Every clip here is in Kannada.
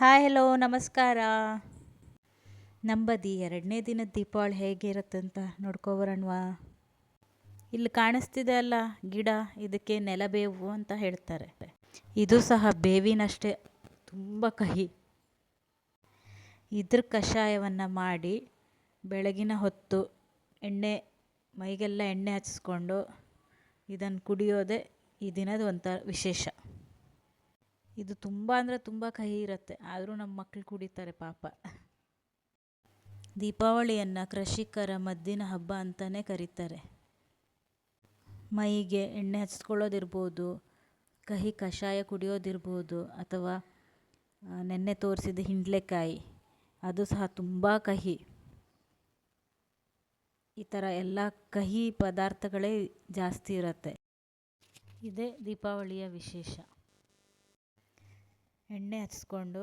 ಹಾಯ್, ಹಲೋ, ನಮಸ್ಕಾರ. ನಂಬದಿ ಎರಡನೇ ದಿನದ ದೀಪಾವಳಿ ಹೇಗಿರುತ್ತಂತ ನೋಡ್ಕೊಬರೋಣವಾ ಇಲ್ಲಿ ಕಾಣಿಸ್ತಿದೆ ಅಲ್ಲ, ಗಿಡ, ಇದಕ್ಕೆ ನೆಲಬೇವು ಅಂತ ಹೇಳ್ತಾರೆ. ಇದು ಸಹ ಬೇವಿನಷ್ಟೇ, ತುಂಬ ಕಹಿ. ಇದ್ರ ಕಷಾಯವನ್ನು ಮಾಡಿ ಬೆಳಗಿನ ಹೊತ್ತು ಎಣ್ಣೆ, ಮೈಗೆಲ್ಲ ಎಣ್ಣೆ ಹಚ್ಚಿಸ್ಕೊಂಡು ಇದನ್ನು ಕುಡಿಯೋದೇ ಈ ದಿನದ ಒಂಥರ ವಿಶೇಷ. ಇದು ತುಂಬ ಅಂದರೆ ತುಂಬ ಕಹಿ ಇರುತ್ತೆ. ಆದರೂ ನಮ್ಮ ಮಕ್ಕಳು ಕುಡಿತಾರೆ ಪಾಪ. ದೀಪಾವಳಿಯನ್ನು ಕೃಷಿಕರ ಮದ್ದಿನ ಹಬ್ಬ ಅಂತಲೇ ಕರೀತಾರೆ. ಮೈಗೆ ಎಣ್ಣೆ ಹಚ್ಕೊಳ್ಳೋದಿರ್ಬೋದು, ಕಹಿ ಕಷಾಯ ಕುಡಿಯೋದಿರ್ಬೋದು, ಅಥವಾ ನೆನ್ನೆ ತೋರಿಸಿದ ಹಿಂಡ್ಲೆಕಾಯಿ, ಅದು ಸಹ ತುಂಬ ಕಹಿ. ಈ ಥರ ಎಲ್ಲ ಕಹಿ ಪದಾರ್ಥಗಳೇ ಜಾಸ್ತಿ ಇರುತ್ತೆ. ಇದೇ ದೀಪಾವಳಿಯ ವಿಶೇಷ. ಎಣ್ಣೆ ಹಚ್ಕೊಂಡು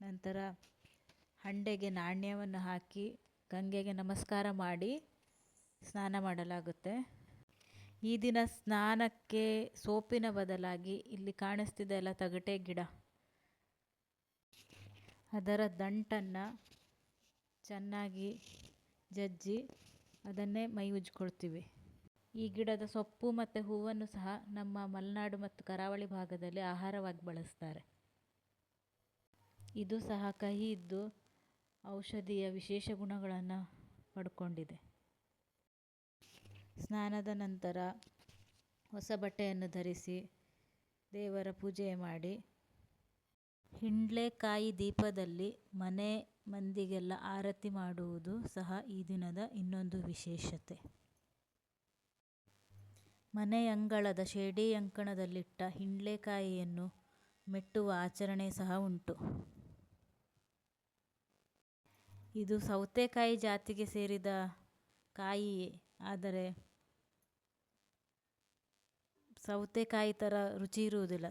ನಂತರ ಹಂಡೆಗೆ ನಾಣ್ಯವನ್ನು ಹಾಕಿ ಗಂಗೆಗೆ ನಮಸ್ಕಾರ ಮಾಡಿ ಸ್ನಾನ ಮಾಡಲಾಗುತ್ತೆ. ಈ ದಿನ ಸ್ನಾನಕ್ಕೆ ಸೋಪಿನ ಬದಲಾಗಿ ಇಲ್ಲಿ ಕಾಣಿಸ್ತಿದೆ ಅಲ್ಲ ತಗಟೆ ಗಿಡ. ಅದರ ದಂಟನ್ನು ಚೆನ್ನಾಗಿ ಜಜ್ಜಿ ಅದನ್ನೇ ಮೈ ಉಜ್ಕೊಳ್ತೀವಿ ಈ ಗಿಡದ ಸೊಪ್ಪು ಮತ್ತು ಹೂವನ್ನು ಸಹ ನಮ್ಮ ಮಲೆನಾಡು ಮತ್ತು ಕರಾವಳಿ ಭಾಗದಲ್ಲಿ ಆಹಾರವಾಗಿ ಬಳಸ್ತಾರೆ. ಇದು ಸಹ ಕಹಿ ಇದ್ದು ಔಷಧಿಯ ವಿಶೇಷ ಗುಣಗಳನ್ನು ಪಡ್ಕೊಂಡಿದೆ. ಸ್ನಾನದ ನಂತರ ಹೊಸ ಬಟ್ಟೆಯನ್ನು ಧರಿಸಿ ದೇವರ ಪೂಜೆ ಮಾಡಿ. ಹಿಂಡ್ಲೆಕಾಯಿ ದೀಪದಲ್ಲಿ ಮನೆ ಮಂದಿಗೆಲ್ಲ ಆರತಿ ಮಾಡುವುದು ಸಹ ಈ ದಿನದ ಇನ್ನೊಂದು ವಿಶೇಷತೆ. ಮನೆಯಂಗಳದ ಶೇಡಿಯಂಕಣದಲ್ಲಿಟ್ಟ ಹಿಂಡ್ಲೆಕಾಯಿಯನ್ನು ಮೆಟ್ಟುವ ಆಚರಣೆ ಸಹ ಉಂಟು. ಇದು ಸೌತೆಕಾಯಿ ಜಾತಿಗೆ ಸೇರಿದ ಕಾಯಿಯೇ ಆದರೆ ಸೌತೆಕಾಯಿ ಥರ ರುಚಿ ಇರುವುದಿಲ್ಲ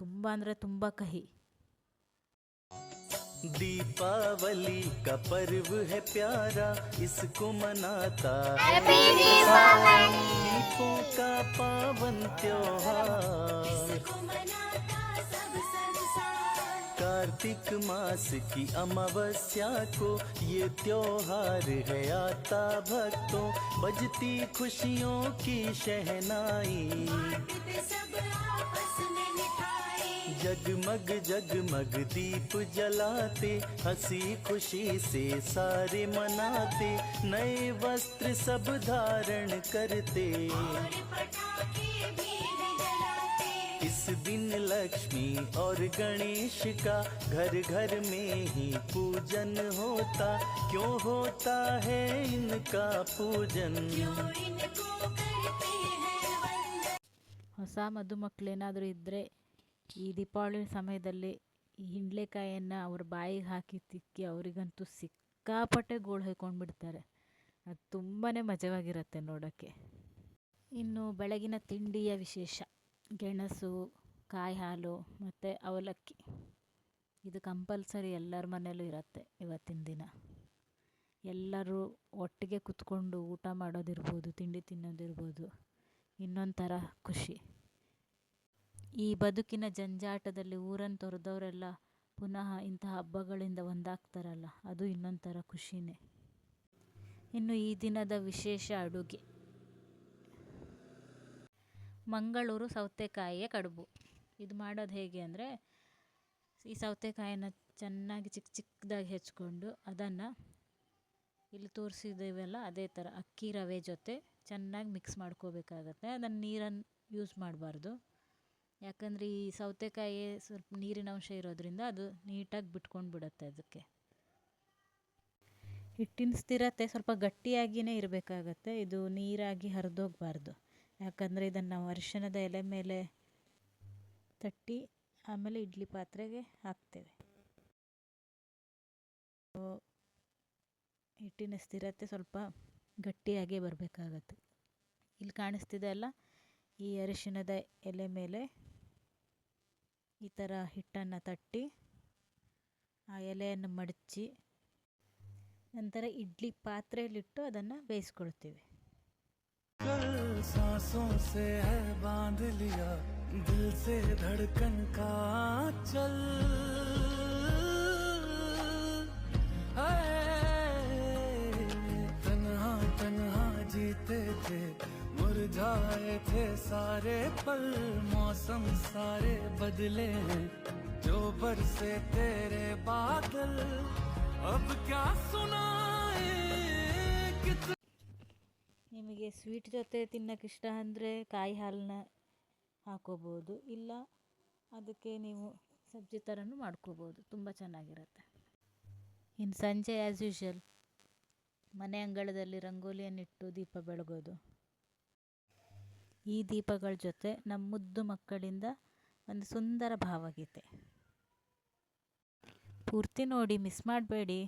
ತುಂಬ ಅಂದರೆ ತುಂಬ ಕಹಿ दीपावली का पर्व है प्यारा इसको मनाता दीपों का पावन त्योहार कार्तिक मास की अमावस्या को ये त्योहार है आता भक्तों, बजती खुशियों की शहनाई। जगमग जगमग दीप जलाते, हँसी खुशी से सारे मनाते, नए वस्त्र सब धारण करते। इस दिन लक्ष्मी और गणेश का घर घर में ही पूजन होता क्यों होता है इनका पूजन ಹೊಸ ಮದುಮಕ್ಕಳೇನಾದರೂ ಇದ್ದರೆ ಈ ದೀಪಾವಳಿ ಸಮಯದಲ್ಲಿ ಈ ಹಿಂಡ್ಲೆಕಾಯಿಯನ್ನು ಅವ್ರ ಬಾಯಿಗೆ ಹಾಕಿ ತಿಕ್ಕಿ ಅವರಿಗಂತೂ ಸಿಕ್ಕಾಪಟ್ಟೆ ಗೋಳು ಹೊಯ್ಕೊಂಡು ಬಿಡ್ತಾರೆ ಅದು ತುಂಬಾ ಮಜವಾಗಿರುತ್ತೆ ನೋಡೋಕ್ಕೆ ಇನ್ನು ಬೆಳಗಿನ ತಿಂಡಿಯ ವಿಶೇಷ ಗೆಣಸು ಕಾಯಿ ಹಾಲು ಮತ್ತು ಅವಲಕ್ಕಿ. ಇದು ಕಂಪಲ್ಸರಿ ಎಲ್ಲರ ಮನೆಯಲ್ಲೂ ಇರುತ್ತೆ ಇವತ್ತಿನ ದಿನ. ಎಲ್ಲರೂ ಒಟ್ಟಿಗೆ ಕುತ್ಕೊಂಡು ಊಟ ಮಾಡೋದಿರ್ಬೋದು, ತಿಂಡಿ ತಿನ್ನೋದಿರ್ಬೋದು. ಇನ್ನೊಂದು ಥರ ಖುಷಿ. ಈ ಬದುಕಿನ ಜಂಜಾಟದಲ್ಲಿ ಊರನ್ನು ತೊರೆದವರೆಲ್ಲ ಪುನಃ ಇಂತಹ ಹಬ್ಬಗಳಿಂದ ಒಂದಾಗ್ತಾರಲ್ಲ, ಅದು ಇನ್ನೊಂದು ಥರ ಖುಷಿನೇ. ಇನ್ನು ಈ ದಿನದ ವಿಶೇಷ ಅಡುಗೆ. ಮಂಗಳೂರು ಸೌತೆಕಾಯಿಯ ಕಡುಬು. ಇದು ಮಾಡೋದು ಹೇಗೆ ಅಂದರೆ, ಈ ಸೌತೆಕಾಯಿನ ಚೆನ್ನಾಗಿ ಚಿಕ್ಕ ಚಿಕ್ಕದಾಗಿ ಹೆಚ್ಕೊಂಡು ಅದನ್ನು ಇಲ್ಲಿ ತೋರಿಸಿದ್ದೀವಲ್ಲ ಅದೇ ಥರ ಅಕ್ಕಿ ರವೆ ಜೊತೆ ಚೆನ್ನಾಗಿ ಮಿಕ್ಸ್ ಮಾಡ್ಕೋಬೇಕಾಗತ್ತೆ. ಅದನ್ನು ನೀರನ್ನು ಯೂಸ್ ಮಾಡಬಾರ್ದು. ಯಾಕಂದರೆ ಈ ಸೌತೆಕಾಯಿ ಸ್ವಲ್ಪ ನೀರಿನ ಅಂಶ ಇರೋದ್ರಿಂದ ಅದು ನೀಟಾಗಿ ಬಿಟ್ಕೊಂಡು ಬಿಡುತ್ತೆ ಅದಕ್ಕೆ. ಹಿಟ್ಟಿನ ಸ್ಥಿರತೆ ಸ್ವಲ್ಪ ಗಟ್ಟಿಯಾಗಿಯೇ ಇರಬೇಕಾಗತ್ತೆ. ಇದು ನೀರಾಗಿ ಹರಿದೋಗ್ಬಾರ್ದು. ಯಾಕಂದರೆ ಇದನ್ನು ನಾವು ಎಲೆ ಮೇಲೆ ತಟ್ಟಿ ಆಮೇಲೆ ಇಡ್ಲಿ ಪಾತ್ರೆಗೆ ಹಾಕ್ತೇವೆ. ಹಿಟ್ಟಿನ ಸ್ಥಿರತೆ ಸ್ವಲ್ಪ ಗಟ್ಟಿಯಾಗೇ ಬರಬೇಕಾಗತ್ತೆ. ಇಲ್ಲಿ ಕಾಣಿಸ್ತಿದೆ ಅಲ್ಲ, ಈ ಅರಿಶಿಣದ ಎಲೆ ಮೇಲೆ ಈ ಥರ ಹಿಟ್ಟನ್ನು ತಟ್ಟಿ ಆ ಎಲೆಯನ್ನು ಮಡಚಿ ನಂತರ ಇಡ್ಲಿ ಪಾತ್ರೆಯಲ್ಲಿಟ್ಟು ಅದನ್ನು ಬೇಯಿಸ್ಕೊಳ್ತೀವಿ. सांसों से है बाँध लिया, दिल से धड़कन का चल। तन्हा तन्हा जीते थे मुरझाए थे सारे पल। मौसम सारे बदले हैं जो बरसे तेरे बादल। अब क्या सुनाए, कितना ಸ್ವೀಟ್ ಜೊತೆ ತಿನ್ನೋಕೆ ಇಷ್ಟ ಅಂದರೆ ಕಾಯಿ ಹಾಲನ್ನ ಹಾಕೋಬೋದು. ಇಲ್ಲ, ಅದಕ್ಕೆ ನೀವು ಸಬ್ಜಿ ಥರನೂ ಮಾಡ್ಕೋಬೋದು. ತುಂಬ ಚೆನ್ನಾಗಿರುತ್ತೆ. ಇನ್ನು ಸಂಜೆ ಆ್ಯಸ್ ಯೂಶಲ್ ಮನೆ ಅಂಗಳದಲ್ಲಿ ರಂಗೋಲಿಯನ್ನಿಟ್ಟು ದೀಪ ಬೆಳಗೋದು. ಈ ದೀಪಗಳ ಜೊತೆ ನಮ್ಮ ಮುದ್ದು ಮಕ್ಕಳಿಂದ ಒಂದು ಸುಂದರ ಭಾವಗೀತೆ. ಪೂರ್ತಿ ನೋಡಿ ಮಿಸ್ ಮಾಡಬೇಡಿ.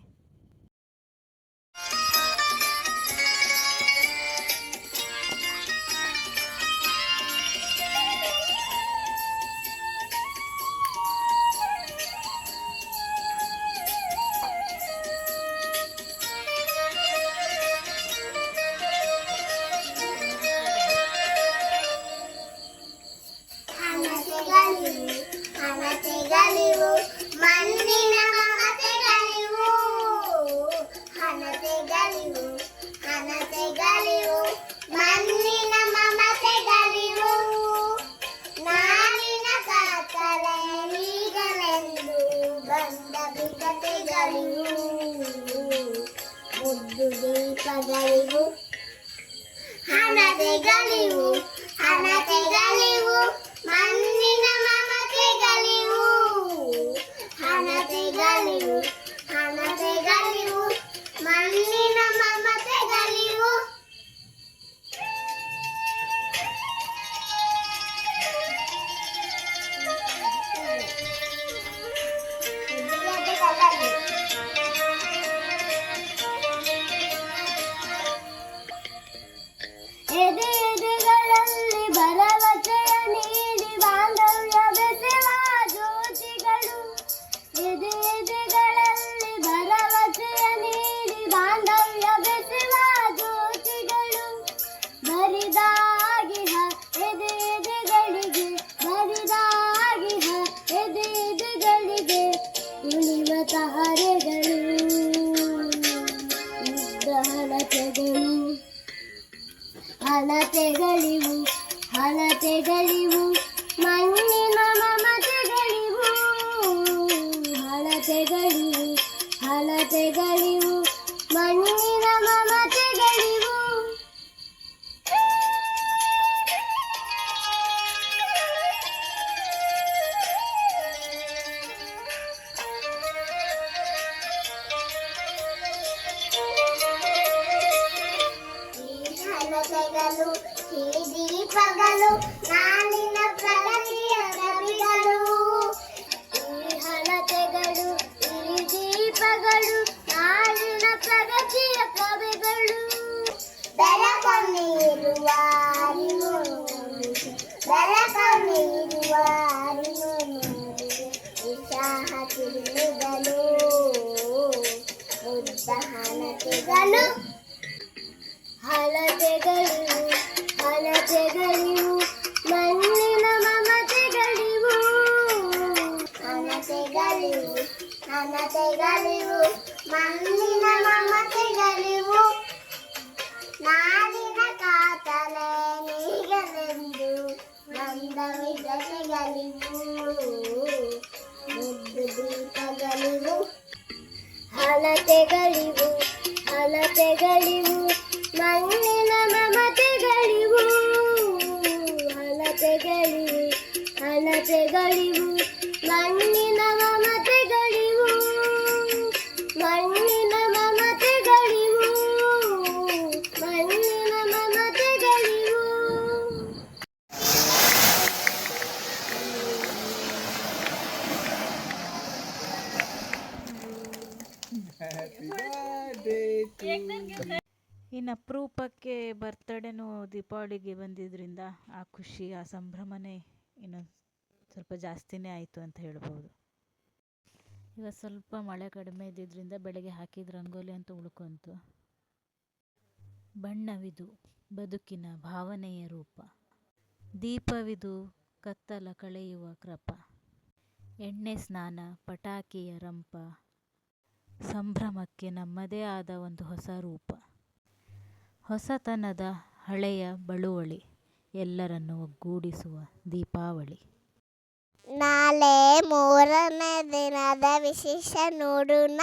ಬಂದ ಬಿಗತೆಗಳಿವು ಮುದ್ದು ದೀಪಗಳಿವು ಹಣತೆಗಳಿವು ಹಣತೆಗಳಿವು ಮಣ್ಣಿನ ಮಮತೆಗಳಿವು. ಹಣತೆಗಳಿವು. ಹಣತೆಗಳಿವು ಮಣ್ಣಿನ ಮಮತೆಗಳಿವು. ಈ ಹಣತೆಗಳು ಈ ದೀಪಗಳು ನಾನಿನ ಪ್ರಗತಿಯ కన్నీరు వారిను వెలక నీరు వారిను విశాహ తిరుగుదలు ఉద్దహన తెగలు హల తెగలు హల తెగలివు మన్నిన మమ తెగలివు హన తెగలివు హన తెగలివు మన్నిన మమ తెగలివు ನಾಡಿನ ಕಾತಲೆ ನೀಗಲೆಂದು ಬಂದ ವಿಧತೆಗಳಿವು ಮುದ್ದು ದೀಪಗಳಿವು ಹಳತೆಗಳಿವು ಹಳತೆಗಳಿವು ಮಣ್ಣಿನ ಇನ್ನು ಅಪರೂಪಕ್ಕೆ ಬರ್ತಡೇನು ದೀಪಾವಳಿಗೆ ಬಂದಿದ್ದರಿಂದ ಆ ಖುಷಿ, ಆ ಸಂಭ್ರಮನೇ ಇನ್ನು ಸ್ವಲ್ಪ ಜಾಸ್ತಿನೇ ಆಯಿತು ಅಂತ ಹೇಳ್ಬೋದು. ಈಗ ಸ್ವಲ್ಪ ಮಳೆ ಕಡಿಮೆ ಇದ್ದಿದ್ದರಿಂದ ಬೆಳಗ್ಗೆ ಹಾಕಿದ ರಂಗೋಲಿ ಅಂತ ಉಳ್ಕೊಂತು. ಬಣ್ಣವಿದು, ಬದುಕಿನ ಭಾವನೆಯ ರೂಪ. ದೀಪವಿದು, ಕತ್ತಲ ಕಳೆಯುವ ಕೃಪ. ಎಣ್ಣೆ ಸ್ನಾನ, ಪಟಾಕಿಯ ರಂಪ. ಸಂಭ್ರಮಕ್ಕೆ ನಮ್ಮದೇ ಆದ ಒಂದು ಹೊಸ ರೂಪ. ಹೊಸತನದ ಹಳೆಯ ಬಳುವಳಿ, ಎಲ್ಲರನ್ನು ಒಗ್ಗೂಡಿಸುವ ದೀಪಾವಳಿ. ನಾಳೆ ಮೂರನೇ ದಿನದ ವಿಶೇಷ ನೋಡೋಣ.